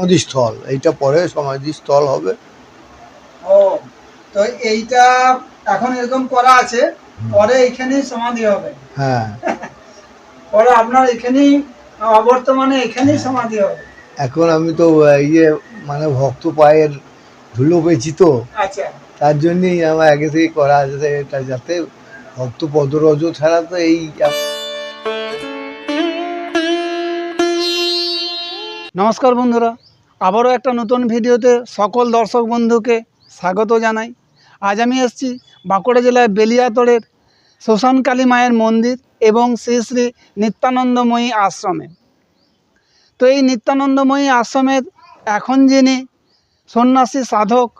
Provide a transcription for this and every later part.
সমাধিস্থল এইটা পরে সমাধিস্থল হবে। ও তো এইটা এখন এরকম করা আছে পরে এখানেই সমাধি হবে। হ্যাঁ। পরে আপনার এখানেই অবর্তমানে এখানেই সমাধি হবে। এখন আমি তো ইয়ে মানে ভক্ত পায়ের ধুলো পেয়েছি তো। আচ্ছা। তার জন্যই আমার আগে থেকে করা আছে এটা যাতে ভক্ত পদরজ ছাড়া তো এই নমস্কার বন্ধুরা আবারও একটা নতুন ভিডিওতে সকল দর্শক বন্ধুকে স্বাগত জানাই। আজ আমি এসেছি বাঁকুড়া জেলায় বেলিয়াতড়ের শ্মশানকালী মায়ের মন্দির এবং শ্রী শ্রী নিত্যানন্দময়ী আশ্রমে। তো এই নিত্যানন্দময়ী আশ্রমের এখন যিনি সন্ন্যাসী সাধক,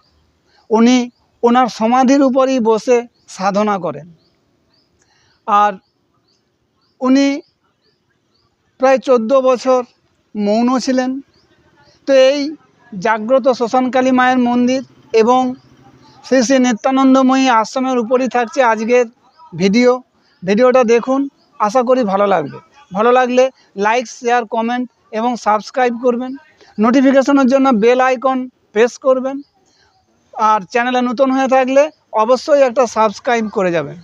উনি ওনার সমাধির উপরই বসে সাধনা করেন। আর উনি প্রায় চোদ্দ বছর মৌন ছিলেন। তো এই জাগ্রত শ্মশানকালী মায়ের মন্দির এবং শ্রী শ্রী নিত্যানন্দময়ী আশ্রমের উপরই থাকছে আজকের ভিডিও। ভিডিওটা দেখুন, আশা করি ভালো লাগবে। ভালো লাগলে লাইক শেয়ার কমেন্ট এবং সাবস্ক্রাইব করবেন। নোটিফিকেশনের জন্য বেল আইকন প্রেস করবেন। আর চ্যানেলে নতুন হয়ে থাকলে অবশ্যই একটা সাবস্ক্রাইব করে যাবেন।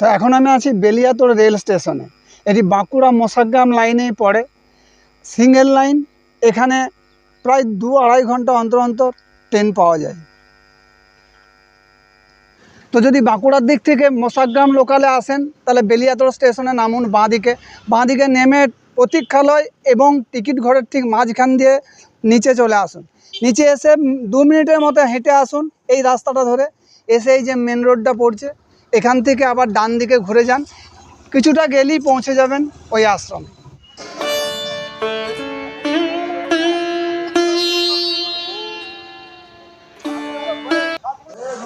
তো এখন আমি আছি বেলিয়াতোড় রেল স্টেশনে। এটি বাঁকুড়া মশাগ্রাম লাইনেই পড়ে। সিঙ্গেল লাইন এখানে প্রায় দু আড়াই ঘণ্টা অন্তর অন্তর ট্রেন পাওয়া যায়। তো যদি বাঁকুড়ার দিক থেকে মশাগ্রাম লোকালে আসেন, তাহলে বেলিয়াতড় স্টেশনে নামুন বাঁদিকে। বাঁদিকে নেমে প্রতীক্ষালয় এবং টিকিট ঘরের ঠিক মাঝখান দিয়ে নিচে চলে আসুন। নিচে এসে দু মিনিটের মতো হেঁটে আসুন এই রাস্তাটা ধরে। এসে এই যে মেন রোডটা পড়ছে, এখান থেকে আবার ডান দিকে ঘুরে যান। কিছুটা গেলেই পৌঁছে যাবেন ওই আশ্রমে।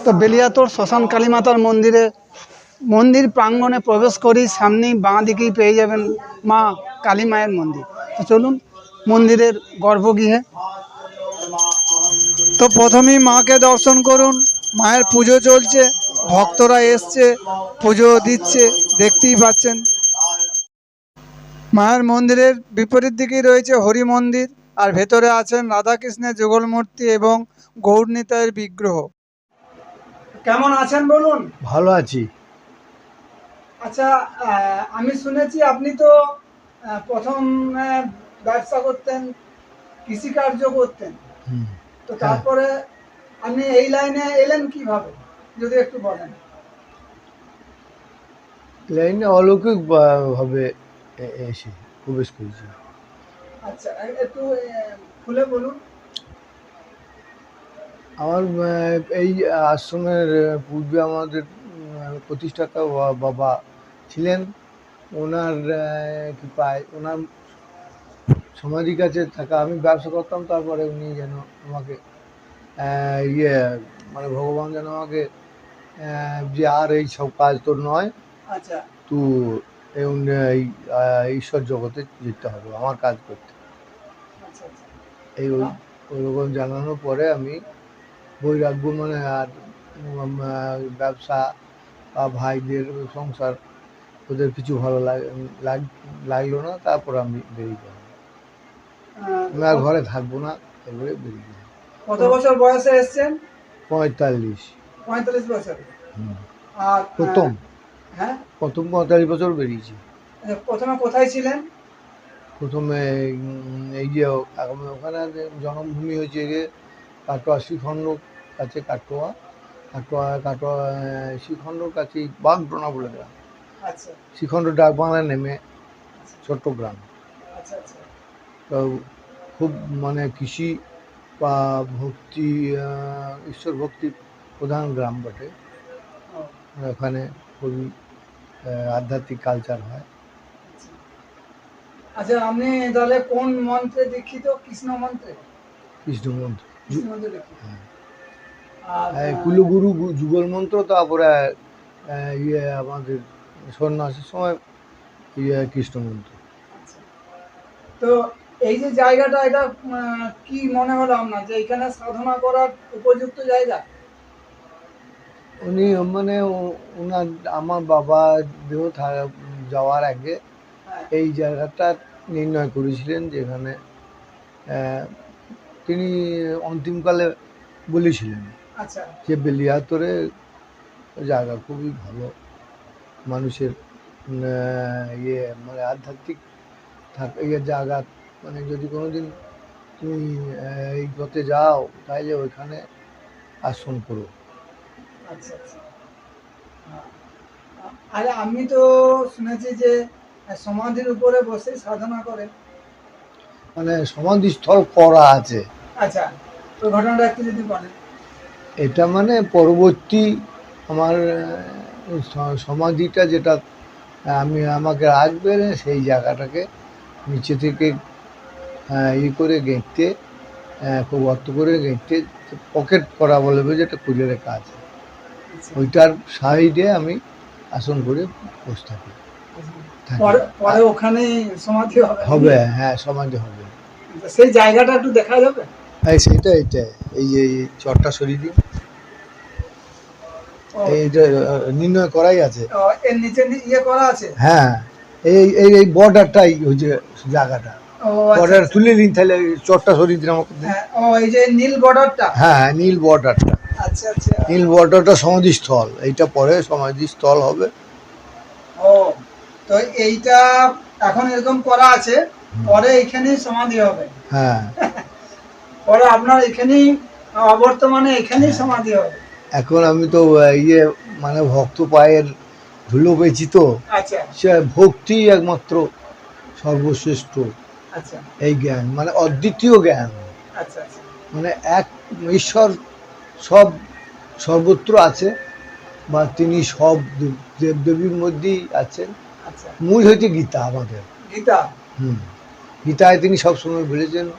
তো বেলিয়াতোর শ্মশান কালী মাতার মন্দিরে মন্দির প্রাঙ্গণে প্রবেশ করি সামনেই বাঁ দিকেই পেয়ে যাবেন মা কালী মায়ের মন্দির। তো চলুন, মন্দিরের গর্ভগৃহে। তো প্রথমেই মাকে দর্শন করুন, মায়ের পুজো চলছে, ভক্তরা এসছে, পুজো দিচ্ছে, দেখতেই পাচ্ছেন। মায়ের মন্দিরের বিপরীত দিকেই রয়েছে হরি মন্দির, আর ভেতরে আছেন রাধাকৃষ্ণের যুগল মূর্তি এবং গৌরনীতায়ের বিগ্রহ। কেমন আছেন বলুন? ভালো আছি। আচ্ছা আমি শুনেছি আপনি তো প্রথম ব্যবসা করতেন কৃষিকার্য করতেন। তো তারপরে আপনি এই লাইনে এলেন কীভাবে? যদি একটু বলেন। লাইনে অলৌকিক ভাবে এসে প্রবেশ করেছি। আচ্ছা একটু খুলে বলুন। আমার এই আশ্রমের পূর্বে আমাদের প্রতিষ্ঠাতা বাবা ছিলেন। ওনার কৃপায় ওনার সমাধির কাছে থাকা আমি ব্যবসা করতাম তারপরে উনি যেন আমাকে ইয়ে মানে ভগবান যেন আমাকে যে আর এই সব কাজ তোর নয় আচ্ছা। তু এই এই, ঈশ্বর জগতে যেতে হবে আমার কাজ করতে। আচ্ছা আচ্ছা। এই ওই- ওইরকম জানানোর পরে আমি বৈরাগ্য মানে আর ব্যবসা বা ভাইদের সংসার ওদের কিছু ভালো লাগ- লাগ- লাগল না তারপর আমি বেরিয়ে গেলাম আমি আর ঘরে থাকব না এবারে বেরিয়ে গেলাম কত বছর বয়সে এসছেন? পঁয়তাল্লিশ। পঁয়তাল্লিশ বছর। আর প্রথম। হ্যাঁ? প্রথম পঁয়তাল্লিশ বছর বেরিয়েছি। আচ্ছা, প্রথমে কোথায় ছিলেন? প্রথমে এই যে ওখানে যে জন্মভূমি হয়েছে গিয়ে কাটোয়া শ্রীখণ্ড কাছে কাটোয়া কাটোয়া কাটোয়া আহ, শ্রীখণ্ডর কাছেই বাগডোনা বলে গ্রাম আচ্ছা। শ্রীখণ্ড ডাক বাংলা নেমে ছোট্ট গ্রাম আচ্ছা আচ্ছা। তো খুব মানে কৃষি বা ভক্তি ঈশ্বর ভক্তির প্রধান গ্রাম বটে। ওখানে খুবই আধ্যাত্মিক কালচার হয়। আচ্ছা। আচ্ছা আপনি তাহলে কোন মন্ত্রে দীক্ষিত? কৃষ্ণ মন্ত্রে? কৃষ্ণ মন্ত্র। কৃষ্ণ মন্ত্রে কুলগুরু যুগল মন্ত্র তারপরে ইয়ে আমাদের সন্ন্যাসের সময় ইয়ে কৃষ্ণ মন্ত্র। আচ্ছা। তো এই যে জায়গাটা এটা কি মনে হলো আপনার যে এখানে সাধনা করার উপযুক্ত জায়গা? উনি মানে ওনার আমার বাবা দেহ যাওয়ার আগে হ্যাঁ। এই জায়গাটা নির্ণয় করেছিলেন যেখানে তিনি অন্তিমকালে বলেছিলেন। যে বেলিয়াতরে জায়গা খুবই ভালো। মানুষের ইয়ে মানে আধ্যাত্মিক থাক ইয়ে জায়গা মানে যদি কোনোদিন তুমি এই পথে যাও তাহলে ওইখানে আসন করো। আচ্ছা আচ্ছা। আর আমি তো শুনেছি যে সমাধির উপরে বসে সাধনা করে মানে সমাধিস্থল করা আছে। আচ্ছা ওই ঘটনাটা একটু যদি বলেন। এটা মানে পরবর্তী আমার সমাধিটা যেটা আমি আমাকে রাখবে সেই জায়গাটাকে নিচে থেকে ই করে গেঁথতে আহ, খুব অর্থ করে গেঁথতে পকেট করা বলে যেটা আছে। আচ্ছা। ওইটার সাইডে আমি আসন করে বসে থাকি। পরে ওখানে সমাধি হবে হবে হ্যাঁ সমাধি হবে। সেই জায়গাটা একটু দেখা যাবে? এই সেইটা এইটা এই যে চটটা সরিয়ে দিন এই নির্ণয় করাই আছে। এর নিচে ইয়ে করা আছে? হ্যাঁ। এই এই এই বর্ডারটাই ওই যে জায়গাটা। আচ্ছা, বর্ডার আচ্ছা। তুলে দিন তাহলে চটটা সরিয়ে দিন আমাকে হ্যাঁ, ও এই যে নীল বর্ডারটা? হ্যাঁ হ্যাঁ, নীল বর্ডারটা। আচ্ছা আচ্ছা। নীল বর্ডারটা সমাধিস্থল। এইটা পরে সমাধিস্থল হবে। ও তো এইটা এখন এরকম করা আছে। পরে এখানেই সমাধি হবে। হ্যাঁ। পরে আপনার এখানেই অবর্তমানে এখানেই সমাধি হবে। এখন আমি তো ইয়ে মানে ভক্ত পায়ের ধুলো পেয়েছি তো। আচ্ছা। সে ভক্তি একমাত্র সর্বশ্রেষ্ঠ। আচ্ছা। এই জ্ঞান মানে অদ্বিতীয় জ্ঞান। আচ্ছা মানে এক ঈশ্বর সব সর্বত্র আছে বা তিনি সব দেব- দেবদেবীর মধ্যেই আছেন। মূল হচ্ছে গীতা আমাদের। গীতা? হুম। গীতায় তিনি সবসময় বলেছেন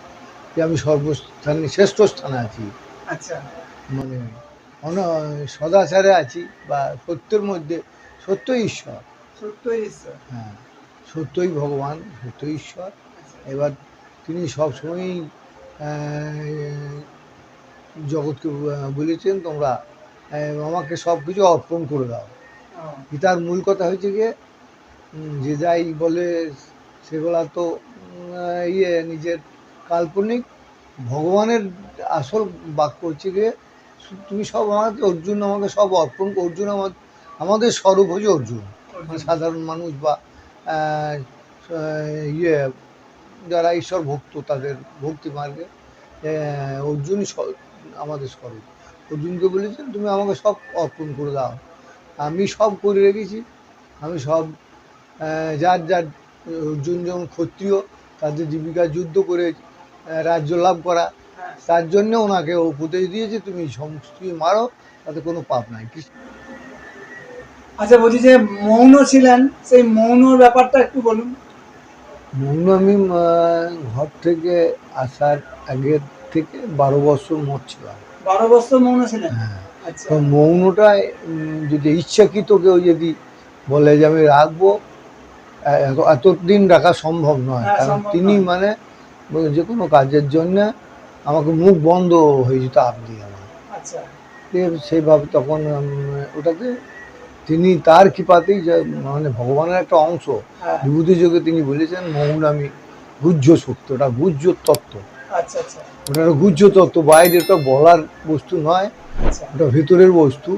যে আমি সর্বস্থানে শ্রেষ্ঠ স্থানে আছি। আচ্ছা। মানে অন সদাচারে আছি বা সত্যের মধ্যে সত্যই ঈশ্বর। সত্য ঈশ্বর। হ্যাঁ সত্যই ভগবান সত্যই ঈশ্বর। আচ্ছা, এবার তিনি সবসময়ই জগৎকে বলেছেন তোমরা আমাকে সব কিছু অর্পণ করে দাও। গীতার মূল কথা হয়েছে গিয়ে যে যাই বলে সেগুলা তো ইয়ে নিজের কাল্পনিক ভগবানের আসল বাক্য হচ্ছে গিয়ে তুমি সব আমাকে অর্জুন আমাকে সব অর্পণ অর্জুন আমার আমাদের স্বরূপ হচ্ছে অর্জুন। মানে সাধারণ মানুষ বা ইয়ে যারা ঈশ্বর ভক্ত তাদের ভক্তি মার্গে স- আমাদের স্বরূপ। অর্জুনকে বলেছেন তুমি আমাকে সব অর্পণ করে দাও। আমি সব করে রেখেছি। আমি সব যার যার অর্জুন যেমন ক্ষত্রিয় তাদের জীবিকা যুদ্ধ করে রাজ্য লাভ করা। তার জন্য ওনাকে উপদেশ দিয়েছে তুমি সমস্ত মারো তাতে কোনো পাপ নাই। আচ্ছা বলছি যে মৌন ছিলেন সেই মৌনর ব্যাপারটা একটু বলুন। মৌন আমি ঘর থেকে আসার আগের থেকে বারো বছর মত ছিলাম। বারো বছর মৌন ছিলেন? হ্যাঁ। আচ্ছা। তো মৌনটায় যদি ইচ্ছাকৃত কেউ যদি বলে যে আমি রাখব এতদিন রাখা সম্ভব নয়। হ্যাঁ, কারণ তিনি মানে যে কোনো কাজের জন্য আমাকে মুখ বন্ধ হয়ে যেত আপনি আমার। আচ্ছা। সেইভাবে তখন ওটাকে তিনি তার কৃপাতেই যে মানে ভগবানের একটা অংশ হ্যাঁ। বিভূতি যোগে তিনি বলেছেন মৌন আমি গুহ্য শক্তি ওটা গুহ্য তত্ত্ব। আচ্ছা আচ্ছা। ওটা একটা গুহ্য তত্ত্ব বাইরে তো বলার বস্তু নয় ওটা ভেতরের বস্তু।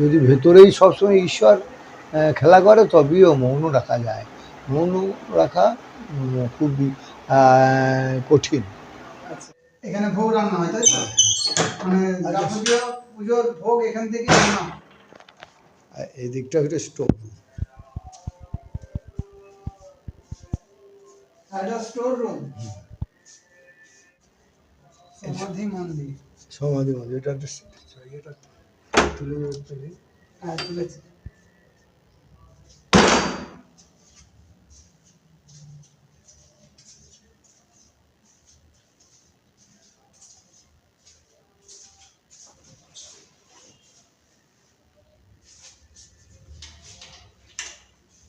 যদি ভেতরেই সবসময় ঈশ্বর খেলা করে তবেও মৌন রাখা যায়। মৌন রাখা খুবই কঠিন। এখানে ভোগ রান্না হয় তাই তো? মানে পুজোর ভোগ এখান থেকে হয়। এই দিকটা হচ্ছে স্টোভ। Store room. সমাধি মন্দির। সমাধি মন্দির এটা একটা এটা তুলে তুলে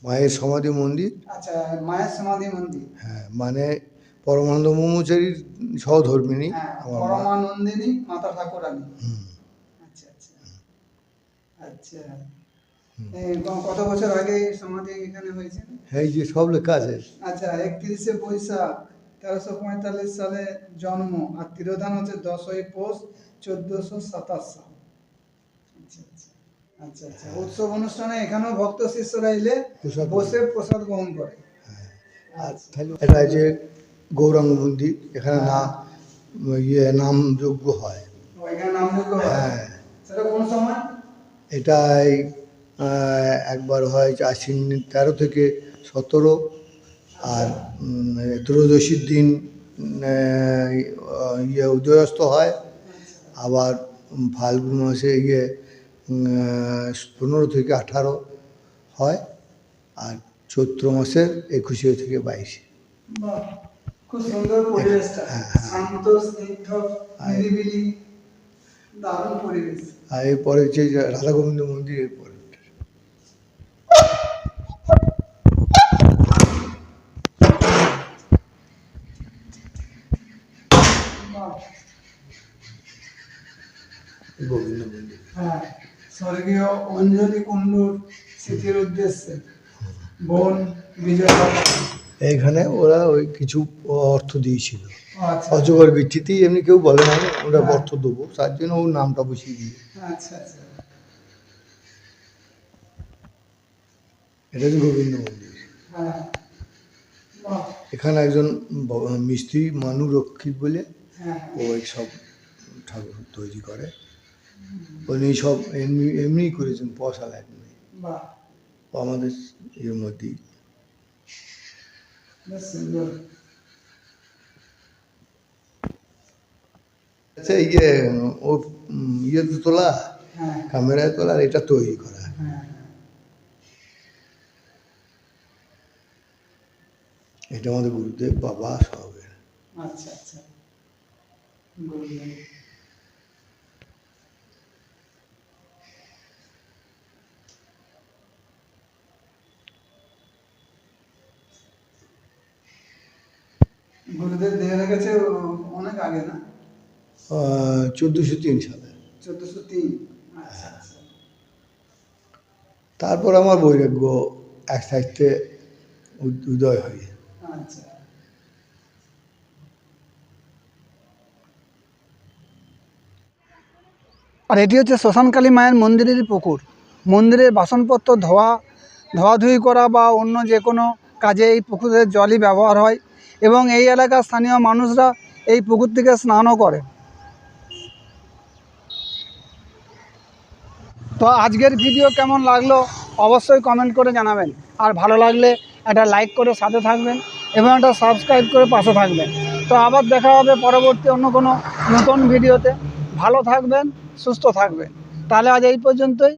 মায়ের সমাধি মন্দির। আচ্ছা মায়ের সমাধি মন্দির। হ্যাঁ মানে পরমানন্দ ব্রহ্মচারীর সহধর্মিনী হ্যাঁ আমার পরমানন্দিনী মাতা ঠাকুরানী। আচ্ছা আচ্ছা। আচ্ছা। কত বছর আগে সমাধি এখানে হয়েছে? এই যে সব লেখা আছে। আচ্ছা একত্রিশে বৈশাখ তেরোশো পঁয়তাল্লিশ সালে জন্ম আর তিরোধান হচ্ছে দশই পৌষ চোদ্দোশো সাতাশ সাল। আচ্ছা আচ্ছা। আচ্ছা আচ্ছা। উৎসব অনুষ্ঠানে এখানেও ভক্ত শিষ্যরা এলে বসে প্রসাদ গ্রহণ করে। আর এটা যে গৌরাঙ্গ মন্দির এখানে না ইয়ে নাম যজ্ঞ হয় এখানে হয়? হ্যাঁ। সেটা কোন সময়? এটাই একবার হয় আশ্বিন তেরো থেকে সতেরো আর ত্রয়োদশীর দিন ইয়ে উদয়স্ত হয়। আবার ফাল্গুন মাসে ইয়ে পনেরো থেকে আঠারো হয় আর চৈত্র মাসের একুশে থেকে বাইশে। খুব সুন্দর পরিবেশটা। হ্যাঁ, হ্যাঁ। শান্ত স্নিগ্ধ নিরিবিলি দারুণ পরিবেশ। আর এরপরে হচ্ছে রাধা গোবিন্দ মন্দির এরপরে গোবিন্দ মন্দির। হ্যাঁ। স্বর্গীয় অঞ্জলি কুণ্ডুর স্মৃতির উদ্দেশ্যে বোন বিজয়। এইখানে ওরা ওই কিছু অর্থ দিয়েছিল। আচ্ছা। অজগর ভিত্তিতেই এমনি কেউ বলে না ওরা হ্যাঁ। অর্থ দেবো তার জন্য ওর নামটা বসিয়ে দিয়ে আচ্ছা আচ্ছা। এটা হচ্ছে গোবিন্দ মন্দির। হ্যাঁ। এখানে একজন মিস্ত্রি মানু রক্ষিত বলে হ্যাঁ। ও সব ঠাকুর তৈরি করে। উনি সব এমনি এমনি করেছেন পয়সা ও আমাদের এর মধ্যেই আচ্ছা ইয়ে ও উম, ইয়েতে তোলা হ্যাঁ। ক্যামেরায় তোলা এটা তৈরি করা। হ্যাঁ এটা আমাদের গুরুদেব বাবা সবের আচ্ছা আচ্ছা। গুরুদেব দেহ রেখেছে অনেক আগে না? চোদ্দোশো তিন সালে। চোদ্দশো তিন। আচ্ছা আচ্ছা। তারপর আমার বৈরাগ্য এক সাইডে উদয় হয়। আচ্ছা। আর এটি হচ্ছে শ্মশানকালী মায়ের মন্দিরের পুকুর। মন্দিরের বাসনপত্র ধোয়া ধোয়াধুয়ি করা বা অন্য যে কোনো কাজে এই পুকুরের জলই ব্যবহার হয়। এবং এই এলাকার স্থানীয় মানুষরা এই পুকুর থেকে স্নানও করে। তো আজকের ভিডিও কেমন লাগল অবশ্যই কমেন্ট করে জানাবেন। আর ভালো লাগলে একটা লাইক করে সাথে থাকবেন এবং একটা সাবস্ক্রাইব করে পাশে থাকবেন। তো আবার দেখা হবে পরবর্তী অন্য কোনো নতুন ভিডিওতে। ভালো থাকবেন, সুস্থ থাকবেন। তাহলে আজ এই পর্যন্তই।